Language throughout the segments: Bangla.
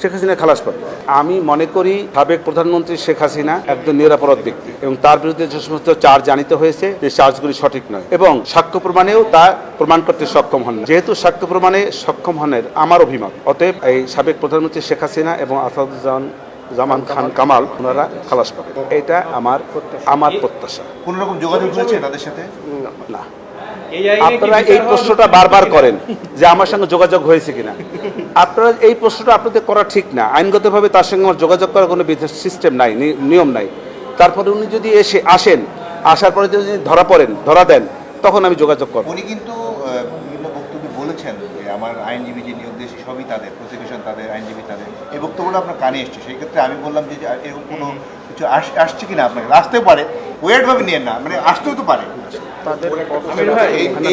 শেখ হাসিনা খালাস পাবে। আমি মনে করি সাবেক প্রধানমন্ত্রী শেখ হাসিনা একজন নিরাপরাধ ব্যক্তি এবং তার বিরুদ্ধে যে সমস্ত চার্জ জানিত হয়েছে যে চার্জগুলি সঠিক নয় এবং সাক্ষ্য প্রমাণেও তা প্রমাণ করতে সক্ষম হন না। যেহেতু সাক্ষ্য প্রমাণে সক্ষম হনের আমার অভিমত অতএব এই সাবেক প্রধানমন্ত্রী শেখ হাসিনা এবং আসাদুজ্জামান জামান খান কামাল ওনারা খালাস পাবে। এটা আমার আমার প্রত্যাশা। কোন রকম যোগাযোগ হয়েছে তাদের সাথে? না। আপনারা এই প্রশ্নটা বারবার করেন যে আমার সঙ্গে যোগাযোগ হয়েছে কিনা। আপনারা এই প্রশ্নটা আপনাদের করা ঠিক না। আইনগতভাবে তার সঙ্গে আমার যোগাযোগ করার কোনো সিস্টেম নাই নিয়ম নাই। তারপরে উনি যদি এসে আসেন আসার পরে যদি ধরা পড়েন ধরা দেন তখন আমি যোগাযোগ করব। উনি কিন্তু বিভিন্ন বক্তব্যে বলেছেন যে আমার আইনজীবী যে নিয়োগ দিয়েছে সবই তাদের প্রসিকিউশন তাদের আইনজীবী তাদের। এই বক্তব্যটা আপনার কানে এসছে। সেই ক্ষেত্রে আমি বললাম যে এরকম কোনো কিছু আস- আসছে কিনা আপনাকে? আসতেও পারে। ওয়েট ভাবে নিয়েন না মানে আসতেও তো পারে।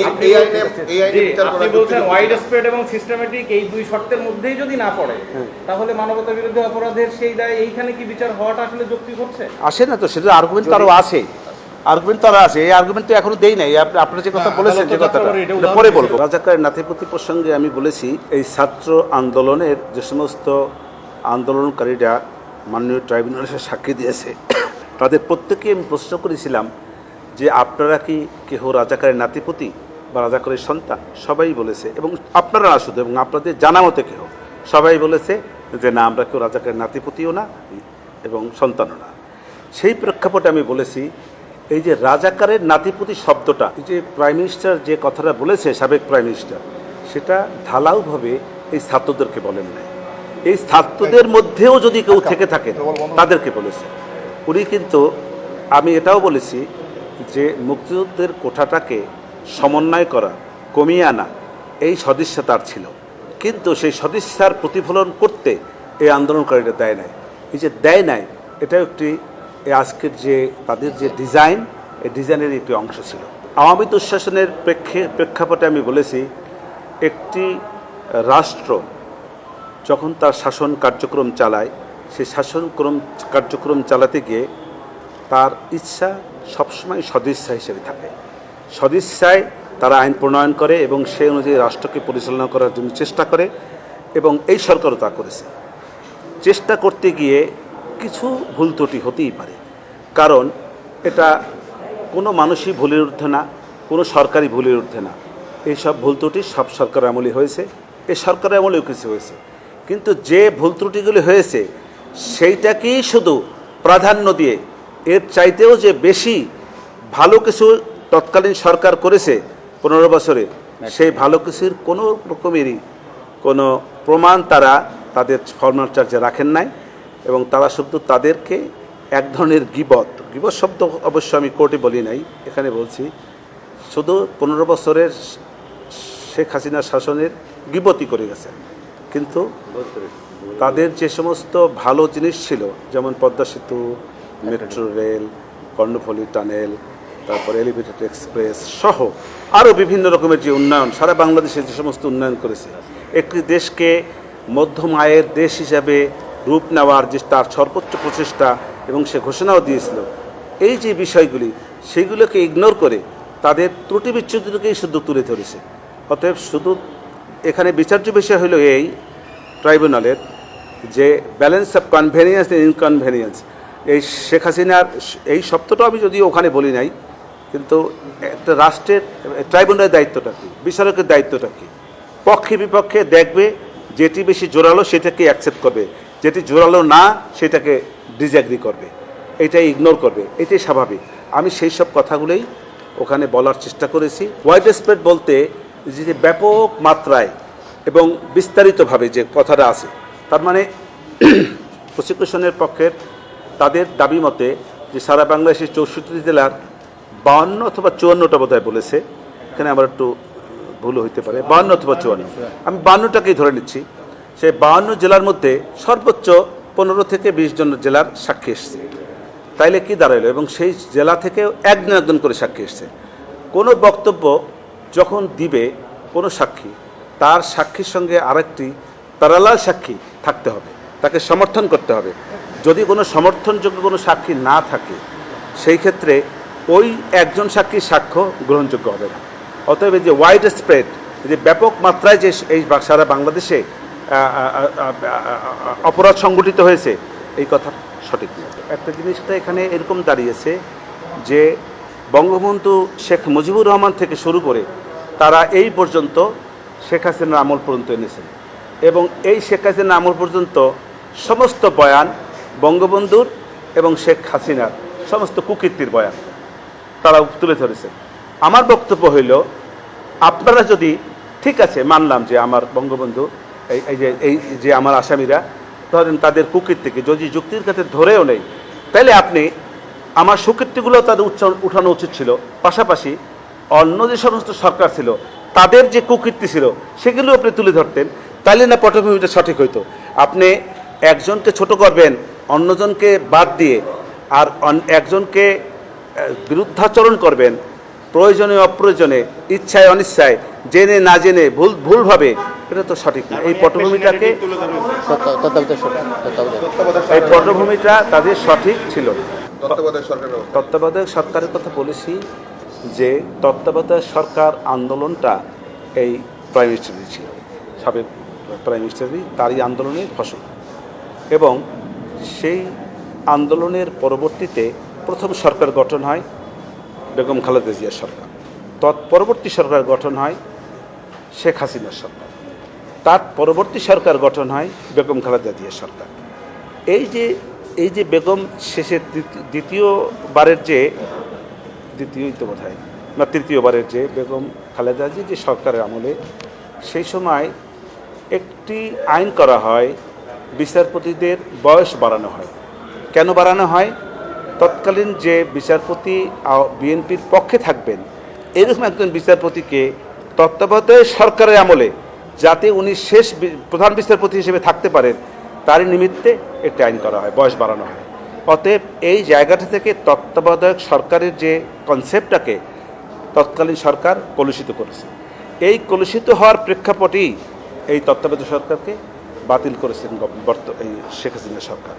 আপনি- বলছেন ওয়াইড স্প্রেড এবং সিস্টেমেটিক এই দুই শর্তের মধ্যেই যদি না পড়ে তাহলে মানবতা বিরোধী অপরাধের সেই দায় এইখানে কি বিচার হওয়াটা আসলে হচ্ছে আসে না তো সেটা আর্গুমেন্ট তো আরও আছে। আর্গুমেন্ট তো আরও আছে এই আর্গুমেন্ট তো এখনও দেই নাই। আপ- আপনারা যে কথা বলেছেন যে কথাটা পরে বলব। নাতিপতি প্রসঙ্গে আমি বলেছি এই ছাত্র আন্দোলনের যে সমস্ত আন্দোলনকারীরা মাননীয় ট্রাইব্যুনালে সাক্ষী দিয়েছে। তাদের প্রত্যেকেই আমি প্রশ্ন করেছিলাম যে আপনারা কি কেহ রাজাকারের নাতিপতি বা রাজাকারের সন্তান? সবাই বলেছে এবং আপনারা না শুধু এবং আপনাদের জানা মতে কেহ? সবাই বলেছে যে না আমরা কেউ রাজাকারের নাতিপতিও না এবং সন্তানও না। সেই প্রেক্ষাপটে আমি বলেছি এই যে রাজাকারের নাতিপতি শব্দটা এই যে প্রাইম মিনিস্টার যে কথাটা বলেছে সাবেক প্রাইম মিনিস্টার সেটা ঢালাওভাবে এই ছাত্রদেরকে বলেন নাই। এই ছাত্রদের মধ্যেও যদি কেউ থেকে থাকে তাদেরকে বলেছে। উনি কিন্তু আমি এটাও বলেছি যে মুক্তিযুদ্ধের কোঠাটাকে সমন্বয় করা, কমিয়ে আনা, এই সদিচ্ছা তার ছিল। কিন্তু সেই সদিচ্ছার প্রতিফলন করতে এই আন্দোলনকারীরা দেয় নাই। এই যে দেয় নাই, এটাও একটি আজকের যে তাদের যে ডিজাইন এই ডিজাইনের একটি অংশ ছিল। আওয়ামী দুঃশাসনের প্রেক্ষে, প্রেক্ষাপটে আমি বলেছি, একটি রাষ্ট্র যখন তার শাসন কার্যক্রম চালায় সেই শাসনক্রম, কার্যক্রম চালাতে গিয়ে তার ইচ্ছা সবসময় সদিচ্ছা হিসেবে থাকে। সদিচ্ছায় তারা আইন প্রণয়ন করে এবং সে অনুযায়ী রাষ্ট্রকে পরিচালনা করার জন্য চেষ্টা করে এবং এই সরকারও তা করেছে। চেষ্টা করতে গিয়ে কিছু ভুল ত্রুটি হতেই পারে। কারণ এটা কোনো মানুষই ভুলের ঊর্ধ্বে না, কোনো সরকারি ভুলের ঊর্ধ্বে না। এইসব ভুল ত্রুটি সব সরকার আমলে হয়েছে। এই সরকার আমলেও কিছু হয়েছে। কিন্তু যে ভুল ত্রুটিগুলি হয়েছে সেইটাকেই শুধু প্রাধান্য দিয়ে? এর চাইতেও যে বেশি ভালো কিছু তৎকালীন সরকার করেছে পনেরো বছরে, সেই ভালো কিছুর কোনো রকমেরই কোনো প্রমাণ তারা তাদের ফর্মাল চার্জে রাখেন নাই এবং তারা শুধু তাদেরকে এক ধরনের গিবত গিবত শব্দ অবশ্য আমি কোর্টে বলি নাই, এখানে বলছি, শুধু পনেরো বছরের শেখ হাসিনার শাসনের গিবতি করে গেছে। কিন্তু তাদের যে সমস্ত ভালো জিনিস ছিল, যেমন পদ্মা সেতু, মেট্রো রেল, কর্ণফুলী টানেল, তারপর এলিভেটেড এক্সপ্রেস সহ আরও বিভিন্ন রকমের যে উন্নয়ন, সারা বাংলাদেশে যে সমস্ত উন্নয়ন করেছে, একটি দেশকে মধ্যম আয়ের দেশ হিসাবে রূপ নেওয়ার যে তার সর্বোচ্চ প্রচেষ্টা এবং সে ঘোষণাও দিয়েছিল, এই যে বিষয়গুলি, সেগুলোকে ইগনোর করে তাদের ত্রুটি বিচ্ছুতিকেই শুধু তুলে ধরেছে। অতএব শুধু এখানে বিচার্য বিষয় হলো এই ট্রাইব্যুনালের যে ব্যালেন্স অফ কনভেনিয়েন্স ইনকনভেনিয়েন্স এই শেখ হাসিনার এই শব্দটা আমি যদিও ওখানে বলি নাই, কিন্তু একটা রাষ্ট্রের ট্রাইব্যুনালের দায়িত্বটা কী? বিচারকের দায়িত্বটা কী? পক্ষে বিপক্ষে দেখবে, যেটি বেশি জোরালো সেটাকে অ্যাকসেপ্ট করবে, যেটি জোরালো না সেটাকে ডিসঅ্যাগ্রি করবে। এটাই ইগনোর করবে, এটাই স্বাভাবিক। আমি সেই সব কথাগুলোই ওখানে বলার চেষ্টা করেছি। ওয়াইড স্প্রেড বলতে যে ব্যাপক মাত্রায় এবং বিস্তারিতভাবে যে কথাটা আছে তার মানে প্রসিকিউশনের পক্ষের তাদের দাবি মতে যে সারা বাংলাদেশের চৌষট্টি জেলার বাউন্ন অথবা চুয়ান্নটা বোধহয় বলেছে। এখানে আমার একটু ভুল হইতে পারে। বাউন্ন অথবা চুয়ান্ন। আমি বাউন্নটাকেই ধরে নিচ্ছি। সেই বাউন্ন জেলার মধ্যে সর্বোচ্চ পনেরো থেকে বিশ জন জেলার সাক্ষী এসছে। তাইলে কি দাঁড়াইলো? এবং সেই জেলা থেকেও একজন একজন করে সাক্ষী এসছে। কোনো বক্তব্য যখন দিবে কোনো সাক্ষী, তার সাক্ষীর সঙ্গে আরেকটি প্যারালাল সাক্ষী থাকতে হবে, তাকে সমর্থন করতে হবে। যদি কোনো সমর্থনযোগ্য কোনো সাক্ষী না থাকে, সেই ক্ষেত্রে ওই একজন সাক্ষীর সাক্ষ্য গ্রহণযোগ্য হবে না। অতএব যে ওয়াইড স্প্রেড যে ব্যাপক মাত্রায় যে এই সারা বাংলাদেশে অপরাধ সংগঠিত হয়েছে, এই কথা সঠিক না একটা জিনিসটা এখানে এরকম দাঁড়িয়েছে যে বঙ্গবন্ধু শেখ মুজিবুর রহমান থেকে শুরু করে তারা এই পর্যন্ত শেখ হাসিনার আমল পর্যন্ত এনেছেন। এবং এই শেখ হাসিনার আমল পর্যন্ত সমস্ত বয়ান বঙ্গবন্ধুর এবং শেখ হাসিনার, সমস্ত কুকীর্তির বয়ান তারা তুলে ধরেছে। আমার বক্তব্য হইল, আপনারা যদি, ঠিক আছে, মানলাম যে আমার বঙ্গবন্ধু, এই এই যে এই যে আমার আসামিরা, ধরেন তাদের কুকীর্তিকে, যদি যুক্তির কাছে ধরেও নেই, তাহলে আপনি আমার সুকীর্তিগুলো তাদের উচ্চ, উঠানো উচিত ছিল। পাশাপাশি অন্য যে সমস্ত সরকার ছিল, তাদের যে কুকীর্তি ছিল, সেগুলো আপনি তুলে ধরতেন। তাহলে না পটভূমিটা সঠিক হইতো? আপনি একজনকে ছোট করবেন অন্যজনকে বাদ দিয়ে আর একজনকে বিরুদ্ধাচরণ করবেন প্রয়োজনে অপ্রয়োজনে ইচ্ছায় অনিচ্ছায় জেনে না জেনে ভুল ভুলভাবে এটা তো সঠিক না। এই পটভূমিটাকে এই পটভূমিটা তাদের সঠিক ছিল। তত্ত্বাবধায়ক সরকারের কথা বলেছি যে তত্ত্বাবধায়ক সরকার আন্দোলনটা এই প্রাইম মিনিস্টারই ছিল সাবেক প্রাইম মিনিস্টারই তারই আন্দোলনের ফসল। এবং সেই আন্দোলনের পরবর্তীতে প্রথম সরকার গঠন হয় বেগম খালেদা জিয়ার সরকার। তৎপরবর্তী সরকার গঠন হয় শেখ হাসিনার সরকার। তার পরবর্তী সরকার গঠন হয় বেগম খালেদা জিয়ার সরকার। এই যে এই যে বেগম শেষের দ্বিতীয়- দ্বিতীয়বারের যে, দ্বিতীয়ই তো বোধ হয় না তৃতীয়বারের যে বেগম খালেদা জি যে সরকারের আমলে, সেই সময় একটি আইন করা হয়, বিচারপতিদের বয়স বাড়ানো হয়। কেন বাড়ানো হয়? তৎকালীন যে বিচারপতি বিএনপির পক্ষে থাকবেন, এরকম একজন বিচারপতিকে তত্ত্বাবধায়ক সরকারের আমলে যাতে উনি শেষ প্রধান বিচারপতি হিসেবে থাকতে পারেন, তারই নিমিত্তে একটি আইন করা হয়, বয়স বাড়ানো হয়। অতএব এই জায়গাটা থেকে তত্ত্বাবধায়ক সরকারের যে কনসেপ্টটাকে তৎকালীন সরকার কলুষিত করেছে। এই কলুষিত হওয়ার প্রেক্ষাপটেই এই তত্ত্বাবধায়ক সরকারকে বাতিল করেছেন এই শেখ হাসিনা সরকার।